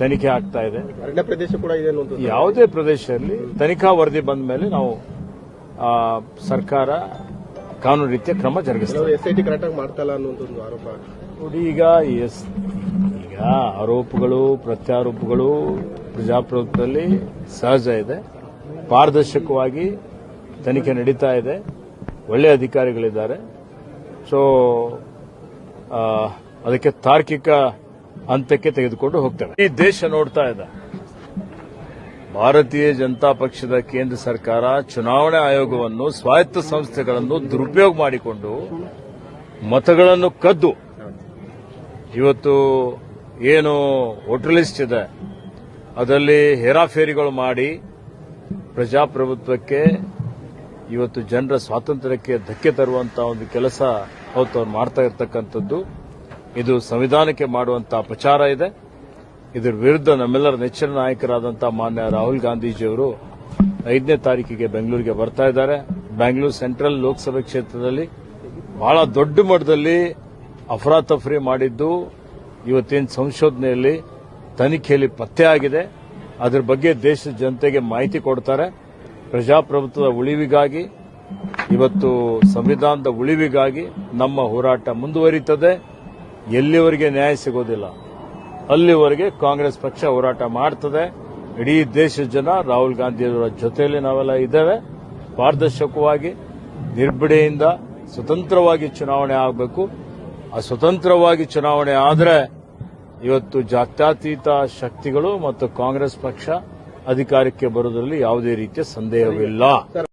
ತನಿಖೆ ಆಗ್ತಾ ಇದೆ. ಅರಣ್ಯ ಪ್ರದೇಶ ಕೂಡ ಇದೆ ಯಾವುದೇ ಪ್ರದೇಶದಲ್ಲಿ ತನಿಖಾ ವರದಿ ಬಂದ ಮೇಲೆ ನಾವು ಸರ್ಕಾರ ಕಾನೂನು ರೀತಿಯ ಕ್ರಮ ಜರುಗಿಸ್ತೇವೆ. ಎಸ್ಐಟಿ ಕರೆಕ್ಟಾಗಿ ಮಾಡ್ತಲ್ಲ ಅನ್ನುವಂಥದ್ದು ಆರೋಪ. ನೋಡಿ ಈಗ ಎಸ್ ಈಗ ಆರೋಪಗಳು ಪ್ರತ್ಯಾರೋಪಗಳು ಪ್ರಜಾಪ್ರಭುತ್ವದಲ್ಲಿ ಸಹಜ ಇದೆ. ಪಾರದರ್ಶಕವಾಗಿ ತನಿಖೆ ನಡೀತಾ ಇದೆ. ಒಳ್ಳೆಯ ಅಧಿಕಾರಿಗಳಿದ್ದಾರೆ. ಸೊ ಅದಕ್ಕೆ ತಾರ್ಕಿಕ ಹಂತಕ್ಕೆ ತೆಗೆದುಕೊಂಡು ಹೋಗ್ತೇವೆ. ಈ ದೇಶ ನೋಡ್ತಾ ಇದೆ. ಭಾರತೀಯ ಜನತಾ ಪಕ್ಷದ ಕೇಂದ್ರ ಸರ್ಕಾರ ಚುನಾವಣಾ ಆಯೋಗವನ್ನು, ಸ್ವಾಯತ್ತ ಸಂಸ್ಥೆಗಳನ್ನು ದುರುಪಯೋಗ ಮಾಡಿಕೊಂಡು ಮತಗಳನ್ನು ಕದ್ದು. ಇವತ್ತು ಏನು ವೋಟರ್ ಲಿಸ್ಟ್ ಇದೆ. ಅದರಲ್ಲಿ ಹೇರಾಫೇರಿಗಳು ಮಾಡಿ ಪ್ರಜಾಪ್ರಭುತ್ವಕ್ಕೆ, ಇವತ್ತು ಜನರ ಸ್ವಾತಂತ್ರ್ಯಕ್ಕೆ ಧಕ್ಕೆ ತರುವಂತಹ ಒಂದು ಕೆಲಸ ಅವತ್ತು ಅವ್ರು ಮಾಡ್ತಾ ಇರ್ತಕ್ಕಂಥದ್ದು. ಇದು ಸಂವಿಧಾನಕ್ಕೆ ಮಾಡುವಂತಹ ಅಪಚಾರ ಇದೆ. ಇದರ ವಿರುದ್ಧ ನಮ್ಮೆಲ್ಲರ ನೆಚ್ಚಿನ ನಾಯಕರಾದಂತಹ ಮಾನ್ಯ ರಾಹುಲ್ ಗಾಂಧೀಜಿಯವರು ಐದನೇ ತಾರೀಕಿಗೆ ಬೆಂಗಳೂರಿಗೆ ಬರ್ತಾ ಇದ್ದಾರೆ. ಬೆಂಗಳೂರು ಸೆಂಟ್ರಲ್ ಲೋಕಸಭೆ ಕ್ಷೇತ್ರದಲ್ಲಿ ಬಹಳ ದೊಡ್ಡ ಮಟ್ಟದಲ್ಲಿ ಅಫರಾತಫರಿ ಮಾಡಿದ್ದು ಇವತ್ತಿನ ಸಂಶೋಧನೆಯಲ್ಲಿ ತನಿಖೆಯಲ್ಲಿ ಪತ್ತೆ ಆಗಿದೆ. ಅದರ ಬಗ್ಗೆ ದೇಶದ ಜನತೆಗೆ ಮಾಹಿತಿ ಕೊಡ್ತಾರೆ. ಪ್ರಜಾಪ್ರಭುತ್ವದ ಉಳಿವಿಗಾಗಿ, ಇವತ್ತು ಸಂವಿಧಾನದ ಉಳಿವಿಗಾಗಿ ನಮ್ಮ ಹೋರಾಟ ಮುಂದುವರಿಯುತ್ತದೆ ಎಲ್ಲಿವರೆಗೆ ನ್ಯಾಯ ಸಿಗೋದಿಲ್ಲ, ಅಲ್ಲಿವರೆಗೆ ಕಾಂಗ್ರೆಸ್ ಪಕ್ಷ ಹೋರಾಟ ಮಾಡ್ತದೆ. ಇಡೀ ದೇಶದ ಜನ ರಾಹುಲ್ ಗಾಂಧಿಯವರ ಜೊತೆಯಲ್ಲಿ ನಾವೆಲ್ಲ ಇದ್ದೇವೆ. ಪಾರದರ್ಶಕವಾಗಿ ನಿರ್ಬಿಡೆಯಿಂದ ಸ್ವತಂತ್ರವಾಗಿ ಚುನಾವಣೆ ಆಗಬೇಕು. ಆ ಸ್ವತಂತ್ರವಾಗಿ ಚುನಾವಣೆ ಆದರೆ ಇವತ್ತು ಜಾತ್ಯತೀತ ಶಕ್ತಿಗಳು ಮತ್ತು ಕಾಂಗ್ರೆಸ್ ಪಕ್ಷ ಅಧಿಕಾರಕ್ಕೆ ಬರುವುದರಲ್ಲಿ ಯಾವುದೇ ರೀತಿಯ ಸಂದೇಹವಿಲ್ಲ.